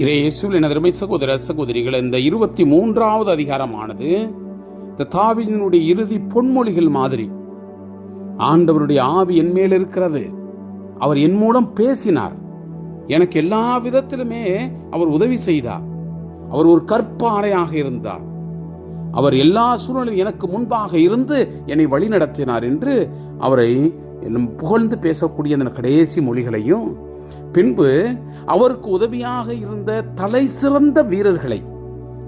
இறையேசுவில் எனது அருமை சகோதர சகோதரிகள் இந்த இருபத்தி மூன்றாவது அதிகாரமானது இந்த தாவீதினுடைய இறுதி பொன்மொழிகள் மாதிரி. ஆண்டவருடைய ஆவி என் மேல் இருக்கிறது. அவர் என் மூலம் பேசினார். எனக்கு எல்லா விதத்திலுமே அவர் உதவி செய்தார். அவர் ஒரு கற்பாறையாக இருந்தார். அவர் எல்லா சூழலும் எனக்கு முன்பாக இருந்து என்னை வழிநடத்தினார் என்று அவரை புகழ்ந்து பேசக்கூடிய அந்த கடைசி மொழிகளையும் பின்பு அவருக்கு உதவியாக இருந்த தலை சிறந்த வீரர்களை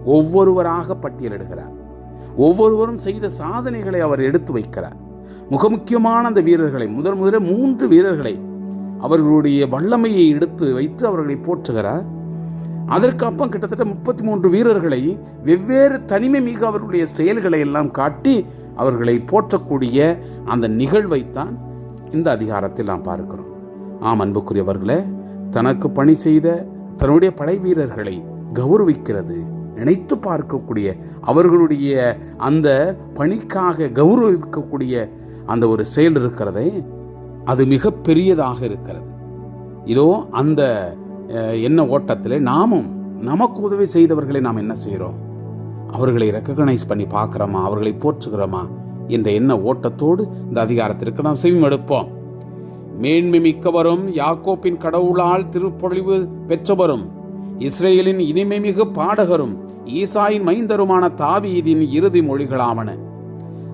ஒவ்வொருவராக பட்டியலிடுகிறார். ஒவ்வொருவரும் செய்த சாதனைகளை அவர் எடுத்து வைக்கிறார். மிக முக்கியமான அந்த வீரர்களை முதல் முதல மூன்று வீரர்களை அவர்களுடைய வல்லமையை எடுத்து வைத்து அவர்களை போற்றுகிறார். அதற்கு அப்புறம் கிட்டத்தட்ட முப்பத்தி மூன்று வீரர்களை வெவ்வேறு தனிமை மிக அவர்களுடைய செயல்களை எல்லாம் காட்டி அவர்களை போற்றக்கூடிய அந்த நிகழ்வைத்தான் இந்த அதிகாரத்தில் நாம் பார்க்கிறோம். ஆம் அன்புக்குரியவர்களே தனக்கு பணி செய்த தன்னுடைய படை வீரர்களை கௌரவிக்கிறது. நினைத்து பார்க்கக்கூடிய அவர்களுடைய அந்த பணிக்காக கௌரவிக்கக்கூடிய அந்த ஒரு செயல் இருக்கிறதே அது மிக பெரியதாக இருக்கிறது. இதோ அந்த என்ன எண்ண ஓட்டத்தில் நாமும் நமக்கு உதவி செய்தவர்களை நாம் என்ன செய்கிறோம்? அவர்களை ரெக்கக்னைஸ் பண்ணி பார்க்குறோமா? அவர்களை போற்றுகிறோமா? என்ற எண்ண ஓட்டத்தோடு இந்த அதிகாரத்திற்கு நாம் செவிமடுப்போம். மேன்மை மிக்கவரும் யாக்கோப்பின் கடவுளால் திருப்பொழிவு பெற்றவரும் இஸ்ரேலின் இனிமைமிகு பாடகரும் ஈசாயின் மைந்தருமான தாவீதின் இறுதி மொழிகளாவன.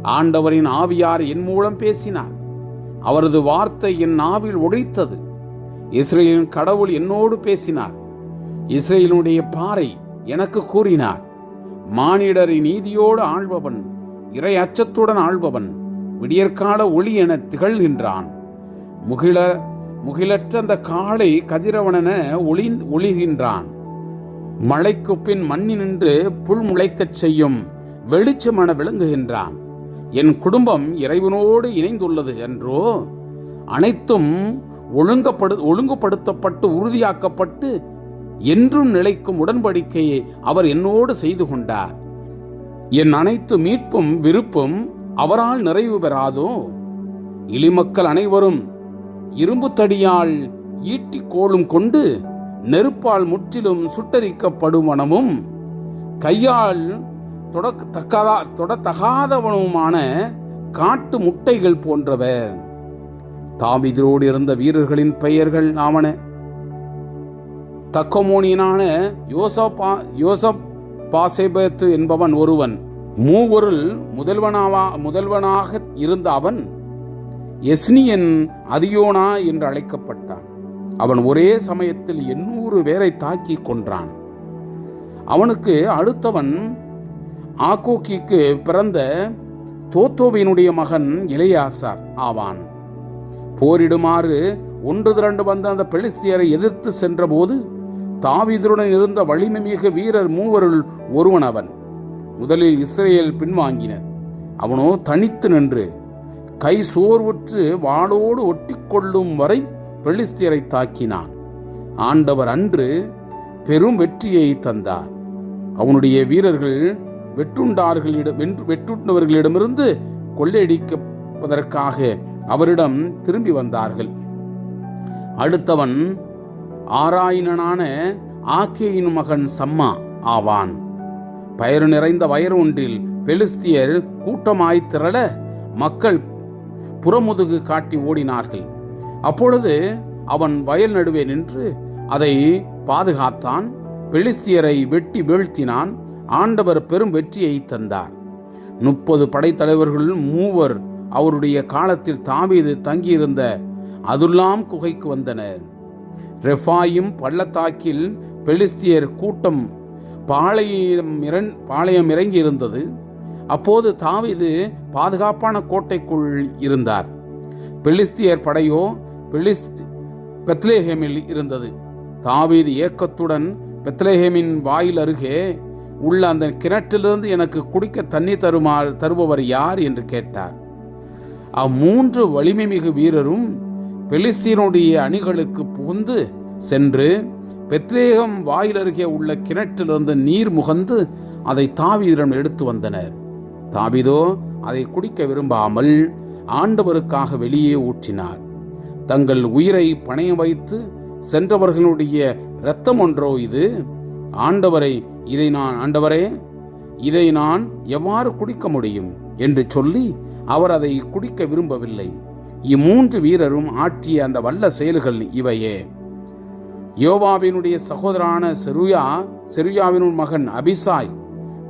ஆண்டவரின் ஆவியார் என் மூலம் பேசினார். அவரது வார்த்தை என் நாவில் ஒழித்தது. இஸ்ரேலின் கடவுள் என்னோடு பேசினார். இஸ்ரேலினுடைய பாறை எனக்கு கூறினார். மானிடரை நீதியோடு ஆள்பவன் இறை அச்சத்துடன் ஆள்பவன் விடியற்கால ஒளி என திகழ்கின்றான். முகில முகிலற்ற அந்த காளை கதிரவனென ஒளி ஒளிகின்றான். மழைக்கு பின் மண்ணினின்று புல் முளைக்கச் செய்யும் வெளிச்சமென விளங்குகின்றான். என் குடும்பம் இறைவனோடு இணைந்துள்ளது என்றோ அனைத்தும் ஒழுங்கப்படு ஒழுங்குபடுத்தப்பட்டு உறுதியாக்கப்பட்டு என்றும் நிலைக்கும் உடன்படிக்கையை அவர் என்னோடு செய்து கொண்டார். என் அனைத்து மீட்பும் விருப்பும் அவரால் நிறைவு பெறாதோ? இளிமக்கள் அனைவரும் இரும்பு தடியால் ஈட்டி கோலும் கொண்டு நெருப்பால் முற்றிலும் சுட்டரிக்கப்படுவனமும் கையால் தொடத்தக்கதா தொடத்தகாதவனுமான காட்டு முட்டைகள் போன்றவர். தாவிதரோடு இருந்த வீரர்களின் பெயர்கள் ஆவன. தக்கமோனியனான யோசப்பா யோசப் பாசேபத்து என்பவன் ஒருவன். மூவருள் முதல்வனாவா முதல்வனாக இருந்த அவன் எஸ்னியன் அதியோனா என்று அழைக்கப்பட்டான். அவன் ஒரே சமயத்தில் எண்ணூறு பேரை தாக்கி கொன்றான். அவனுக்கு அடுத்தவன் ஆக்கோக்கிக்கு பிறந்த தோத்தோவினுடைய மகன் இளையாசார் ஆவான். போரிடுமாறு ஒன்று திரண்டு வந்த அந்த பெலிஸ்தியரை எதிர்த்து சென்றபோது தாவீதுடன் இருந்த வலிமை மிக வீரர் மூவருள் ஒருவன் அவன். முதலில் இஸ்ரேல் பின்வாங்கினர். அவனோ தனித்து நின்று கை சோர்வுற்று வாளோடு ஒட்டிக்கொள்ளும் வரை பெலிஸ்தியரை தாக்கினான். ஆண்டவர் அன்று பெரும் வெற்றியை தந்தார். அவனுடைய வீரர்கள் வெட்டுண்டார்களிடம் வென்று வெட்டுண்டவர்களிடமிருந்து கொள்ளையடிப்பதற்காக அவரிடம் திரும்பி வந்தார்கள். அடுத்தவன் ஆராயினனான ஆக்கேயின் மகன் சம்மா ஆவான். பயறு நிறைந்த வயறு ஒன்றில் பெலிஸ்தியர் கூட்டமாய் திரள மக்கள் புறமுதுகு காட்டி ஓடினார்கள். அப்பொழுது அவன் வயல் நடுவே நின்று அதை பாதுகாத்தான் பெலிஸ்தியரை வெட்டி வீழ்த்தினான் ஆண்டவர் பெரும் வெற்றியை தந்தார். முப்பது படைத்தலைவர்களுள் மூவர் அவருடைய காலத்தில் தாவீது தங்கியிருந்த அதுல்லாம் குகைக்கு வந்தனர். ரெஃபாயும் பள்ளத்தாக்கில் பெலிஸ்தியர் கூட்டம் பாளையம் இரண் பாளையம் இறங்கி இருந்தது அப்போது தாவீது பாதுகாப்பான கோட்டைக்குள் இருந்தார். பெலிஸ்தியர் படையோ பெலிஸ் பெத்லேஹேமில் இருந்தது. தாவீது ஏக்கத்துடன் பெத்லேஹேமின் வாயில் அருகே உள்ள அந்த கிணற்றிலிருந்து எனக்கு குடிக்க தண்ணி தருமா தருபவர் யார்? என்று கேட்டார். அம்மூன்று வலிமை மிகு வீரரும் பெலிஸ்தீனுடைய அணிகளுக்கு புகுந்து சென்று பெத்லேகம் வாயில் அருகே உள்ள கிணற்றிலிருந்து நீர் முகந்து அதை தாவீதிடம் எடுத்து வந்தனர். தாவிதோ அதை குடிக்க விரும்பாமல் ஆண்டவருக்காக வெளியே ஊற்றினார். தங்கள் உயிரை பணயம் வைத்து சென்றவர்களுடைய இரத்தம் ஒன்றோ இது? ஆண்டவரை இதை நான் ஆண்டவரே இதை நான் எவ்வாறு குடிக்க முடியும்? என்று சொல்லி அவர் அதை குடிக்க விரும்பவில்லை. இம்மூன்று வீரரும் ஆற்றிய அந்த வல்ல செயல்கள் இவையே. யோவாவினுடைய சகோதரான செருயா செருயாவின் மகன் அபிசாய்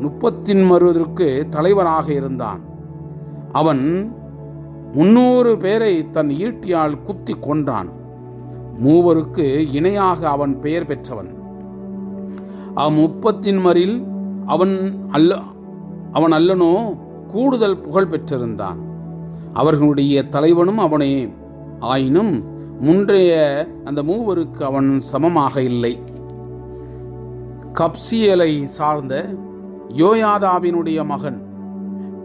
முப்பத்தின் மருவதற்கு தலைவனாக இருந்தான். அவன் முன்னூறு பேரை தன் ஈட்டியால் குத்தி கொன்றான். மூவருக்கு இணையாக அவன் பெயர் பெற்றவன். அம்முப்பத்தின் மரில் அவன் அல்ல அவன் அல்லனோ கூடுதல் புகழ் பெற்றிருந்தான். அவர்களுடைய தலைவனும் அவனே. ஆயினும் முன்றைய அந்த மூவருக்கு அவன் சமமாக இல்லை. கப்சியலை சார்ந்த யோயாதாவினுடைய மகன்.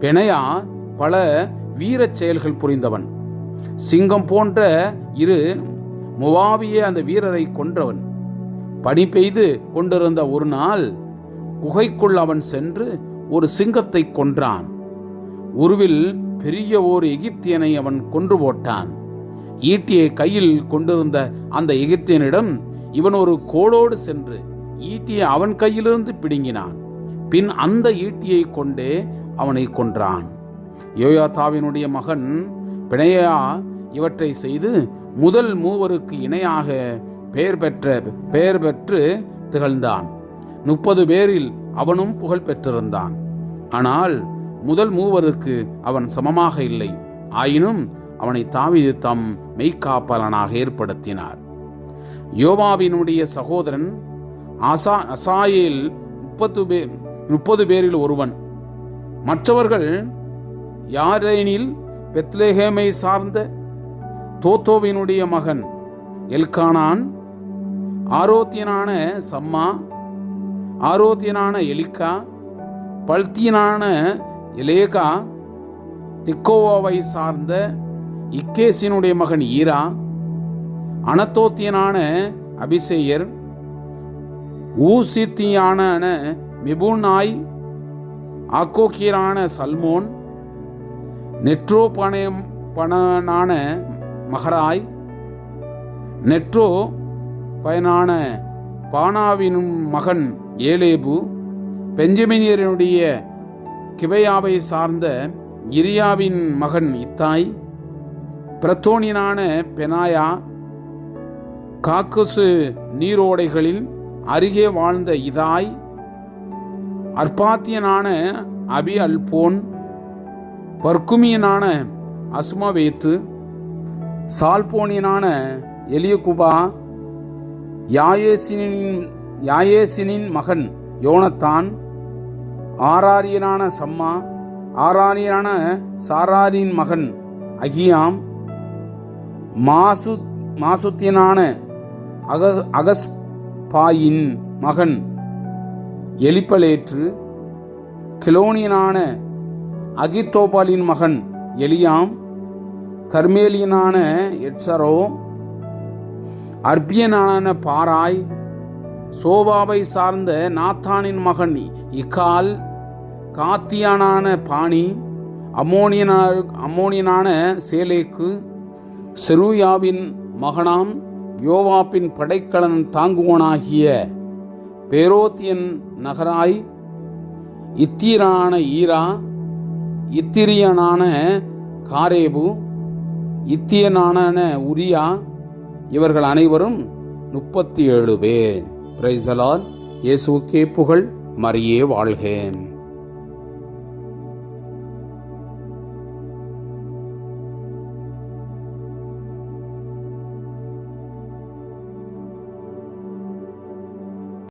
பெனையா பல வீரச் செயல்கள் புரிந்தவன். சிங்கம் போன்ற இரு முவாவிய அந்த வீரரை கொன்றவன். பனி பெய்து கொண்டிருந்த ஒரு நாள் குகைக்குள் அவன் சென்று ஒரு சிங்கத்தை கொன்றான். உருவில் பெரிய ஓர் எகிப்தியனை அவன் கொன்று போட்டான். ஈட்டியை கையில் கொண்டிருந்த அந்த எகிப்தியனிடம் இவன் ஒரு கோளோடு சென்று ஈட்டியை அவன் கையிலிருந்து பிடுங்கினான். பின் அந்த ஈட்டியை கொண்டே அவனை கொன்றான். யோயாத்தாவினுடைய மகன் பிணையா இவற்றை செய்து முதல் மூவருக்கு இணையாக பெயர் பெற்ற பெயர் பெற்று திகழ்ந்தான். முப்பது பேரில் அவனும் புகழ் பெற்றிருந்தான். ஆனால் முதல் மூவருக்கு அவன் சமமாக இல்லை. ஆயினும் அவனை தாவிது தம் மெய்க்காப்பலனாக ஏற்படுத்தினார். யோவாவினுடைய சகோதரன் அசா அசாயில் முப்பத்து பேர் முப்பது பேரில் ஒருவன். மற்றவர்கள் யாரேனில் பெத்லேஹேமை சார்ந்த தோத்தோவினுடைய மகன் எல்கானான் ஆரோத்தியனான சம்மா ஆரோத்தியனான எலிக்கா பல்தியனான எலேகா திக்கோவாவை சார்ந்த இக்கேசினுடைய மகன் ஈரா அனத்தோத்தியனான அபிசேயர் ஊசித்தியான மிபுனாய் ஆக்கோக்கியரான சல்மோன் நெட்ரோ பணம் பணனான மகராய் நெட்ரோ பயனான பானாவின் மகன் ஏலேபு பெஞ்சமினியரனுடைய கிபையாவை சார்ந்த இரியாவின் மகன் இத்தாய் பிரத்தோனியனான பெனாயா காக்கசு நீரோடைகளில் அருகே வாழ்ந்த இதாய் அர்பாத்தியனான அபி அல்போன் பர்குமியனான அசுமவேத்து சால்போனியனான எலியகுபா யாயேசினின் யாயேசினின் மகன் யோனத்தான் ஆராரியனான சம்மா ஆராரியனான சாராரின் மகன் அகியாம் மாசு மாசுத்தியனான அகஸ் அகஸ்பாயின் மகன் எலிப்பலேற்று கிலோனியனான அகித்தோபாலின் மகன் எலியாம் கர்மேலியனான எட்சரோ அர்பியனான பாராய் சோபாவை சார்ந்த நாத்தானின் மகன் இக்கால் காத்தியானான பாணி அம்மோனியனா அம்மோனியனான சேலேக்கு செருயாவின் மகனாம் யோவாப்பின் படைக்கலன் தாங்குவோனாகிய பேரோத்தியன் நகராய் இத்தீரான ஈரா இத்திரியனான காரேபு இத்தியனான உரியா இவர்கள் அனைவரும் முப்பத்தி ஏழு பேர் பிரைசலால் இயேசுக்கே புகழ் மறியே வாழ்கேன்.